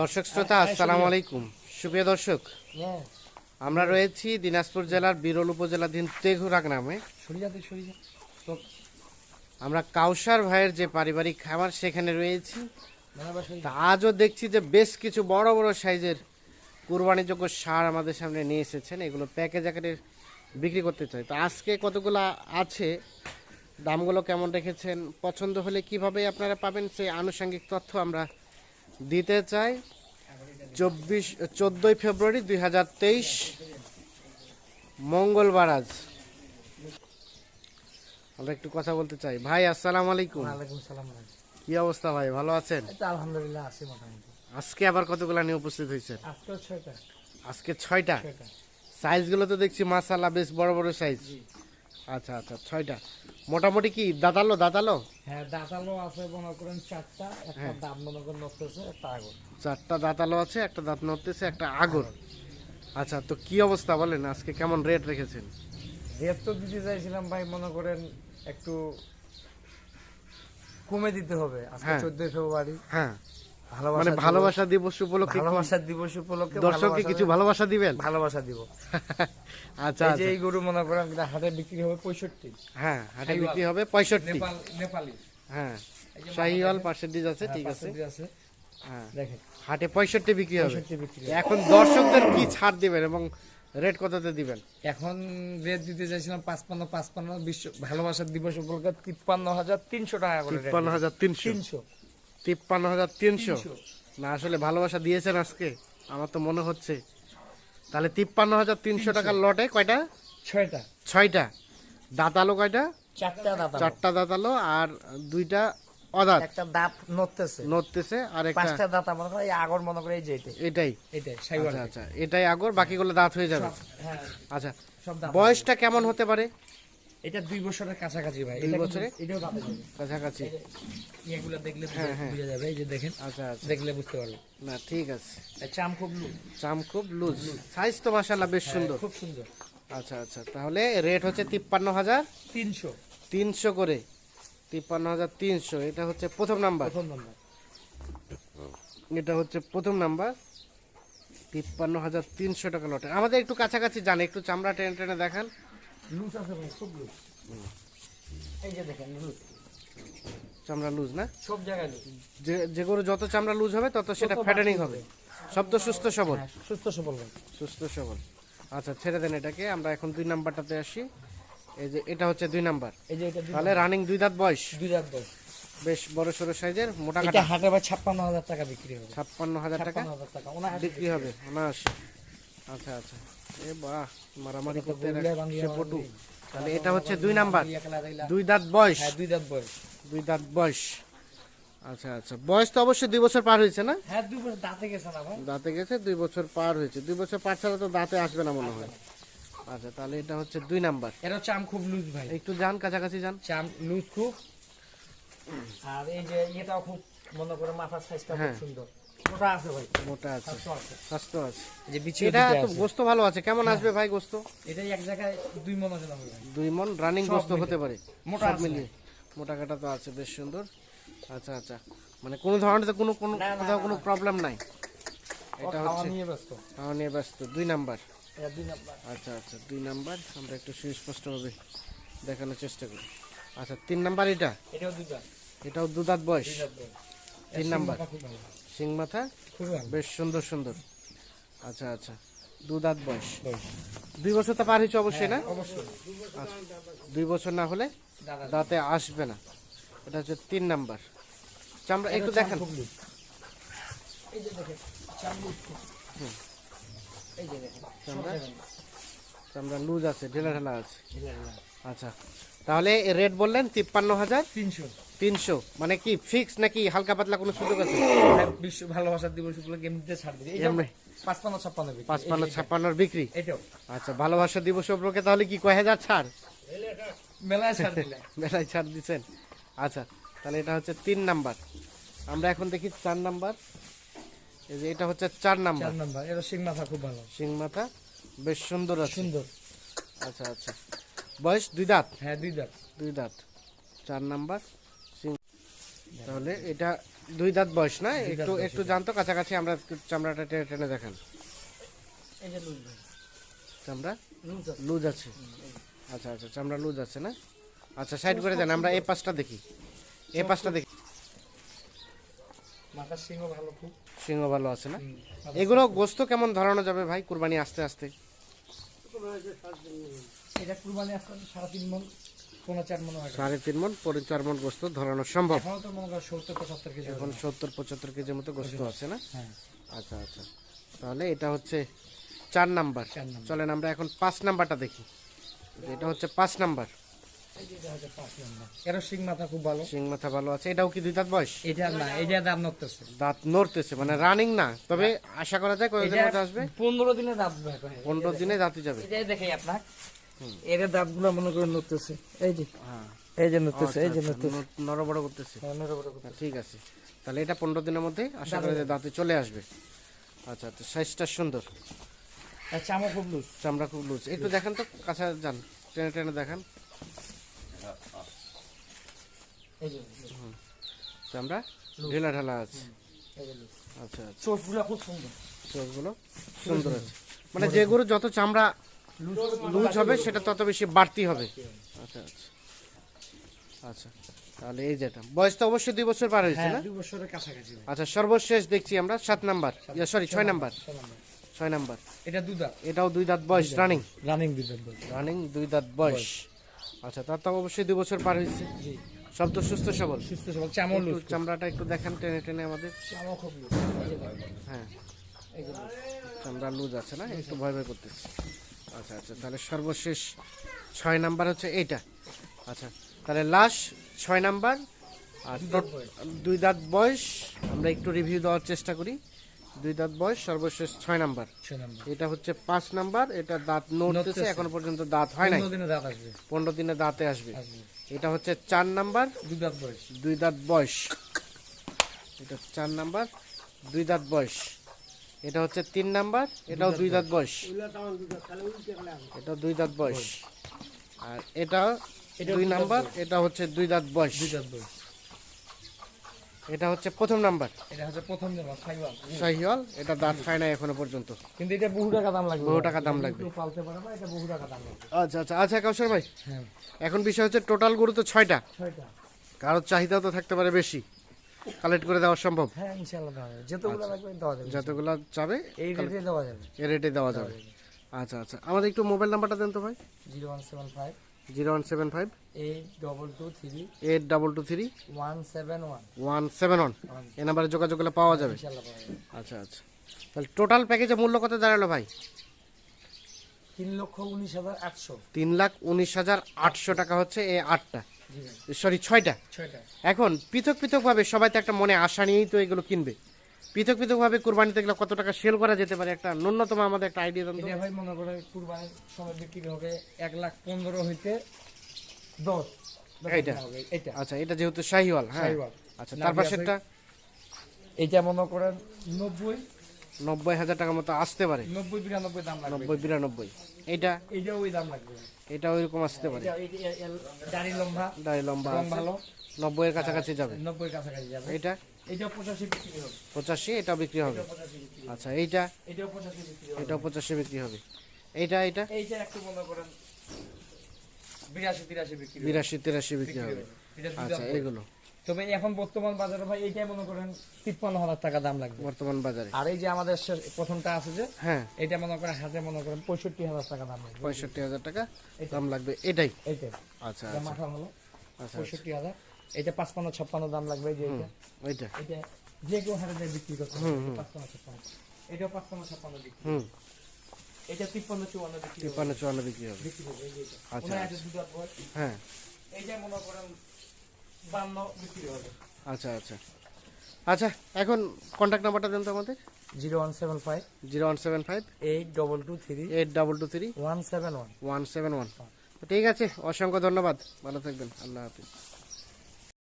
দর্শক শ্রোতা আসসালামু আলাইকুম। সুপ্রিয় দর্শক আমরা রয়েছি দিনাজপুর জেলার বিরল উপজেলাধীন তেঘুরা গ্রামে আমরা কাউসার ভাইয়ের যে পারিবারিক খামার সেখানে রয়েছি। আজও দেখছি যে বেশ কিছু বড় বড় সাইজের কুরবানিযোগ্য সার আমাদের সামনে নিয়ে এসেছেন। এগুলো প্যাকেজ আকারে বিক্রি করতে চাই। তো আজকে কতগুলো আছে? দামগুলো কেমন রেখেছেন? পছন্দ হলে কীভাবে আপনারা পাবেন? সেই আনুষঙ্গিক তথ্য আমরা দিতে চাই। চব্বিশ চোদ্দোই ফেব্রুয়ারি দুই হাজার তেইশ মঙ্গলবার আজ। আমরা একটু কথা বলতে চাই। ভাই আসসালাম আলাইকুম। কি অবস্থা ভাই? ভালো আছেন? আলহামদুলিল্লাহ আছি মোটামুটি। আজকে আবার কতগুলা নিয়ে উপস্থিত হয়েছে আজকে ছয়টা। আজকে ছয়টা? সাইজগুলো তো দেখছি মাসাল্লাহ বেশ বড় বড় সাইজ আচ্ছা আচ্ছা ছয়টা। মোটামুটি কি দাঁতালো দাঁতালো হ্যাঁ দাঁতালো আছে মনে করেন চারটা একটা দাম মনে করেন নড়তেছে একটা আগুন চারটা দাঁতালো আছে একটা দাঁত নড়তেছে একটা আগর। আচ্ছা তো কি অবস্থা বলেন আজকে কেমন রেট রেখেছেন? রেট তো দিতে চাইছিলাম ভাই মনে করেন একটু কমে দিতে হবে আজকে হ্যাঁ। চোদ্দই ফেব্রুয়ারি। হ্যাঁ। মানে ভালোবাসা দিবস উপলক্ষে ভালোবাসা দিবস উপলক্ষে দর্শককে কিছু ভালোবাসা দিবেন? ভালোবাসা দিব। আচ্ছা এই যে আচ্ছা। এই গরু মনে করেন হাটে বিক্রি হবে পঁয়ষট্টি। হ্যাঁ হাটে বিক্রি হবে পঁয়ষট্টি। নেপালি হ্যাঁ শাহিওয়াল ডিজ আছে ঠিক আছে। হ্যাঁ দেখেন। হাটে পঁয়ষট্টি বিক্রি হবে। এখন দর্শকদের কি ছাড় দিবেন এবং রেট কততে দিবেন? এখন রেট দিতে চাইছিলাম পাঁচপান্ন পাঁচপান্ন বিশ্ব ভালোবাসার দিবস উপলক্ষে তিপ্পান্ন হাজার তিনশো টাকা করে তিপ্পান্ন হাজার তিনশো। তিনশো। তিপ্পান্ন হাজার তিনশো। না আসলে ভালোবাসা দিয়েছেন আজকে আমার তো মনে হচ্ছে। তাহলে তিপ্পান্ন হাজার তিনশো টাকার লটে কয়টা? ছয়টা। ছয়টা। দাঁতালো কয়টা? চারটা দাঁত চারটা দাঁতালো আর দুইটা অদাঁত। একটা দাঁত নড়তেছে। নড়তেছে আর একটা পাঁচটা দাঁত মনে করে আগর মনে করে এই যে এটাই। এটাই। এটাই আচ্ছা আচ্ছা এটাই আগর বাকিগুলো দাঁত হয়ে যাবে। হ্যাঁ। আচ্ছা বয়সটা কেমন হতে পারে? এটা দুই বছরের কাছাকাছি ভাই। দুই বছরে? এটাও দাঁতে যাবে কাছাকাছি? এগুলো দেখলে বুঝে- হ্যাঁ, হ্যাঁ। যাবে এই যে দেখেন আচ্ছা আচ্ছা। দেখলে বুঝতে পারবে না ঠিক আছে। চাম খুব লু- চাম খুব লুজ। সাইজ তো মাসাল্লাহ বেশ সুন্দর। খুব সুন্দর। আচ্ছা আচ্ছা। তাহলে রেট হচ্ছে তিপ্পান্ন হাজার তিনশো। তিনশো করে। তিপ্পান্ন হাজার তিনশো। এটা হচ্ছে প্রথম নাম্বার। প্রথম নম্বর। এটা হচ্ছে প্রথম নাম্বার। তিপ্পান্ন হাজার তিনশো টাকা লটে। আমাদের একটু কাছাকাছি যান একটু চামড়া টেনে টেনে দেখান। লুজ আছে ভাই খুব লুজ। এই যে দেখেন লুজ। চামড়া লুজ না? সব জায়গায় লুজ। যে যে গরু যত চামড়া লুজ হবে তত সেটা ফ্যাটানিং হবে। সব তো সুস্থ সবল? হ্যাঁ, সুস্থ সবল সুস্থ সবল। আচ্ছা ছেড়ে দেন এটাকে আমরা এখন দুই নাম্বারটাতে আসি। এই যে এটা হচ্ছে দুই নাম্বার। এই যে এটা তাহলে রানিং দুই দাঁত বয়স? দুই রাত বয়স। বেশ বড় সড়ো সাইজের মোটা এটা কাটা। হাটে ভাই ছাপ্পান্ন হাজার টাকা বিক্রি হবে। ছাপ্পান্ন হাজার টাকা? বিক্রি হবে। অনায়াস। আচ্ছা আচ্ছা। এ বাহ মারামারি করতে সে পটু তাহলে এটা হচ্ছে দুই নাম্বার। দুই দাঁত বয়স। হ্যাঁ দুই রাত বয়স। দুই দাঁত বয়স। আচ্ছা আচ্ছা। বয়স তো অবশ্যই দুই বছর পার হয়েছে না? হ্যাঁ দুই বছর দাঁতে গেছে না দাঁতে গেছে দুই বছর পার হয়েছে। দুই বছর পার ছাড়া তো দাঁতে আসবে না মনে হয়। আচ্ছা তাহলে এটা হচ্ছে দুই নাম্বার। এরও চাম খুব লুজ ভাই। একটু যান কাছাকাছি যান। চাম লুজ খুব। আর এই যে ইয়েটাও খুব মনে করে মাথার সাইজটা খুব হ্যাঁ। সুন্দর। আছে ভাই। মোটা আছে। স্বাস্থ্য আছে। স্বাস্থ্য আছে। এই যে বিচি এটা তো গোস্ত ভালো আছে। কেমন আসবে ভাই গোস্ত? এটাই এক জায়গায় দুই মন দুই মন? রানিং গোস্ত হতে পারে। মোটা মিলিয়ে। মোটা কাটা তো আছে বেশ সুন্দর। আচ্ছা আচ্ছা। মানে কোনো ধরনের তো কোনো কোনো কোথাও প্রবলেম নাই। এটা হচ্ছে নিয়ে ব্যস্ত। খাওয়া নিয়ে ব্যস্ত। দুই নাম্বার। আচ্ছা আচ্ছা। দুই নাম্বার। আমরা একটু সুস্পষ্টভাবে দেখানোর চেষ্টা করি। আচ্ছা তিন নাম্বার এটা? এটাও দুইটা এটাও দু দাঁত বয়স। তিন নাম্বার। সিং মাথা? বেশ সুন্দর সুন্দর। আচ্ছা আচ্ছা। দু দাঁত বয়স। দুই বছর তো পার হয়েছে অবশ্যই না? আচ্ছা, দুই বছর না হলে দাঁতে আসবে না। এটা হচ্ছে তিন নাম্বার। চামড়া একটু দেখেন। চামড়া? চামড়া লুজ আছে। ঢেলা ঢেলা আছে। আচ্ছা। তাহলে রেট বললেন তিপ্পান্ন হাজার? তিনশো। তিনশো। মানে কি ফিক্স নাকি হালকা পাতলা কোনো সুযোগ আছে? বিশ্ব ভালোবাসার দিবস উপলক্ষে এমনিতে ছাড় দিবে। এই যে এমনি? পাঁচপান্ন ছাপ্পান্ন। পাঁচপান্ন ছাপ্পান্নর বিক্রি? আচ্ছা ভালোবাসা দিবস উপলক্ষে তাহলে কি কয় হাজার ছাড়? মেলায় ছাড় দিলে। মেলায় ছাড় দিচ্ছেন। আচ্ছা তাহলে এটা হচ্ছে তিন নাম্বার। আমরা এখন দেখি চার নাম্বার। এই যে এটা হচ্ছে চার নাম্বার। চার নাম্বার। এটা সিং মাথা খুব ভালো। সিং মাথা বেশ সুন্দর আছে। সুন্দর। আচ্ছা আচ্ছা। বয়স দুই দাঁত? হ্যাঁ দুই দাঁত। দুই দাঁত। চার নাম্বার। তাহলে এটা দুই দাঁত বয়স না? একটু একটু জানতো কাছাকাছি আমরা চামড়াটা টেনে টেনে দেখান। এই যে লুজ ভাই চামড়া? লুজ আছে। আচ্ছা আচ্ছা চামড়া লুজ আছে না? আচ্ছা সাইড করে দেন আমরা এই পাশটা দেখি। এই পাশটা দেখি। সিংহ ভালো খুব। সিংহ ভালো আছে না? এগুলো গোস্ত কেমন ধরানো যাবে ভাই কুরবানি আস্তে আস্তে? এটা কুরবানি আসলে সাড়ে তিন মন। মন হয়। সাড়ে তিন মন পরি চার মন গোস্ত ধরানো সম্ভব। এখনও সত্তর পঁচাত্তর কেজির মতো গোস্ত আছে না? হ্যাঁ আচ্ছা আচ্ছা। তাহলে এটা হচ্ছে চার নাম্বার। চলেন আমরা এখন পাঁচ নাম্বারটা দেখি। এটা হচ্ছে পাঁচ নাম্বার। শিং মাথা খুব ভালো। সিং মাথা ভালো আছে। এটাও কি দুই দাঁত বয়স? এটা না এটা দাম নড়তেছে। দাঁত নড়তেছে মানে রানিং না। তবে আশা করা যায় কয়েকদিন মধ্যে আসবে। পনেরো দিনে দাঁত বের করে। পনেরো দিনে দাঁতে যাবে। এটাই এর দাঁতগুলো মনে করে নড়তেছে। এই যে হ্যাঁ। এই যে নড়তেছে এই যে আচ্ছা, নড়তেছে। নড়বড় করতেছে। হ্যাঁ, করতেছে। হ্যাঁ, ঠিক আছে। তাহলে এটা পনেরো দিনের মধ্যে আশা করা যায় দাঁতে চলে আসবে। আচ্ছা আচ্ছা সাইজটা সুন্দর। চামড়া খুব লুজ চামড়া খুব লুজ একটু দেখান তো কাছে যান। টেনে টেনে দেখান। চামড়া ঢিলা ঢালা আছে। যে আচ্ছা আচ্ছা। চোখগুলো খুব সুন্দর। চোখগুলো সুন্দর আছে। মানে যে গরু যত চামড়া লুজ হবে সেটা তত বেশি বাড়তি হবে। আচ্ছা আচ্ছা। আচ্ছা তাহলে এই যেটা বয়স তো অবশ্যই দুই বছর পার হয়েছে হ্যাঁ না? দুই বছরের কাছাকাছি আচ্ছা সর্বশেষ দেখছি আমরা সাত নাম্বার। সরি ছয় নাম্বার ছয় নাম্বার। এটা দুধা এটাও দুই দাঁত বয়স রানিং রানিং দুধের দুধ রানিং দুই দাঁত বয়স। আচ্ছা তার তো অবশ্যই দুই বছর পার হয়েছে। জি। সব তো সুস্থ সবল। সুস্থ সবল চামড়া লুজ। চামড়াটা একটু দেখান টেনে টেনে আমাদের। চামড়া খুব হ্যাঁ। এই যে চামড়া লুজ আছে না? একটু ভয় ভয় করতেছে। আচ্ছা আচ্ছা তাহলে সর্বশেষ ছয় নাম্বার হচ্ছে এইটা। আচ্ছা তাহলে লাস্ট ছয় নাম্বার আর দুই দাঁত বয়স। আমরা একটু রিভিউ দেওয়ার চেষ্টা করি। দুই দাঁত বয়স সর্বশেষ ছয় নাম্বার। এটা হচ্ছে পাঁচ নাম্বার এটা দাঁত নড়তেছে। এখনও পর্যন্ত দাঁত হয় নাই। পনেরো দিনে দাঁত আসবে। এটা হচ্ছে চার নাম্বার দুই দাঁত বয়স। দুই দাঁত বয়স। এটা চার নাম্বার দুই দাঁত বয়স। এটা হচ্ছে তিন নাম্বার এটাও দুই দাঁত বয়স। এটা দুই দাঁত বয়স। আর এটা দুই নাম্বার এটা হচ্ছে দুই দাঁত বয়স। দুই দাঁত বয়স। এটা হচ্ছে প্রথম নাম্বার। এটা হচ্ছে প্রথম দিন সাইওয়াল শাহিওয়াল এটা দাঁত খায় না এখনও পর্যন্ত। কিন্তু এটা বহু টাকা দাম লাগবে। বহু টাকা দাম লাগবে। পালতে পারে না এটা বহু টাকা দাম লাগবে। আচ্ছা আচ্ছা আচ্ছা কাউসার ভাই। হ্যাঁ। এখন বিষয় হচ্ছে টোটাল গরু তো ছয়টা। ছয়টা। কারোর চাহিদাও তো থাকতে পারে বেশি। কালেক্ট করে দেওয়া সম্ভব? হ্যাঁ ইনশাআল্লাহ দেওয়া যাবে। যতগুলো লাগবে দেওয়া যাবে যতগুলো চাবে এই রেটে দেওয়া যাবে। এ রেটে দেওয়া যাবে। আচ্ছা আচ্ছা। আমাদের একটু মোবাইল নাম্বারটা দেন তো ভাই। Zero one seven five. Zero one seven five. Eight double two three. Eight double two three. One seven one. One seven one. এই নাম্বারে যোগাযোগ করলে পাওয়া যাবে। আচ্ছা আচ্ছা। তাহলে টোটাল প্যাকেজের মূল্য কত দাঁড়াল ভাই? তিন লক্ষ উনিশ হাজার আটশো। তিন লাখ উনিশ হাজার আটশো টাকা হচ্ছে এই আটটা। সরি ছয়টা? এখন পৃথক পৃথকভাবে সবাই তো একটা মনে আশা নিয়েই তো এগুলো কিনবে। পৃথক পৃথকভাবে কোরবানিতে এগুলো কত টাকা সেল করা যেতে পারে? একটা ন্যূনতম আমাদের একটা আইডিয়া দেন ভাই মনে করে বিক্রি হবে এক লাখ পনেরো হইতে দশ। এটা আচ্ছা এটা যেহেতু শাহিওয়াল হ্যাঁ। আচ্ছা তার। পাশেরটা? এটা মনে করেন নব্বই। নব্বই হাজার টাকার মতো আসতে পারে। নব্বই বিরানব্বই দাম লাগবে। নব্বই বিরানব্বই এটা? এইটা ওই দাম লাগবে। এটা ওইরকম আসতে পারে। এটা- এটা- দাড়ি লম্বা। দাড়ি লম্বা ভালো। নব্বই এর কাছাকাছি যাবে। নব্বই কাছাকাছি যাবে। এটা? এটা পঁচাশি বিক্রি হবে। পঁচাশি এটা বিক্রি হবে। এটা আচ্ছা এইটা? এটাও পঁচাশি বিক্রি হবে। এটাও পঁচাশি বিক্রি হবে। এইটা এটা এইটা একটু মনে করেন বিরাশি তিরাশি বিক্রি হবে। বিরাশি তিরাশি বিক্রি হবে। এটা আচ্ছা এগুলো তবে এখন বর্তমান বাজারে ভাই এইটাই মনে করেন তিপ্পান্ন হাজার টাকা দাম লাগবে। বর্তমান বাজারে। আর এই যে আমাদের প্রথমটা আছে যে হ্যাঁ। এটা মনে করেন হাতে মনে করেন পঁয়ষট্টি হাজার টাকা দাম লাগবে। পঁয়ষট্টি হাজার টাকা দাম লাগবে এটাই। এইটাই। আচ্ছা আচ্ছা। মাথা হলো। আচ্ছা পঁয়ষট্টি হাজার। এটা পাঁচপান্ন ছাপ্পান্ন দাম লাগবে এই যে এটা ওইটা এটা যে কেউ হারে যায় বিক্রি করতে এটা পাঁচপান্ন ছাপ্পান্ন। এটাও পাঁচপান্ন ছাপ্পান্ন বিক্রি। হুম। এটা তিপ্পান্ন চুয়ান্ন বিক্রি। তিপ্পান্ন চুয়ান্ন বিক্রি হবে। বিক্রি হবে এই যে এটা আচ্ছা, বয় হ্যাঁ। এইটা মনে করেন বান্ন বিক্রি হবে। আচ্ছা আচ্ছা। আচ্ছা এখন কন্ট্যাক্ট নাম্বারটা দেন তো আমাদের। Zero one seven five. Zero one seven five. Eight double two three. Eight double two three. One seven one. One seven one. ঠিক আছে অসংখ্য ধন্যবাদ। ভালো থাকবেন। আল্লাহ হাফিজ।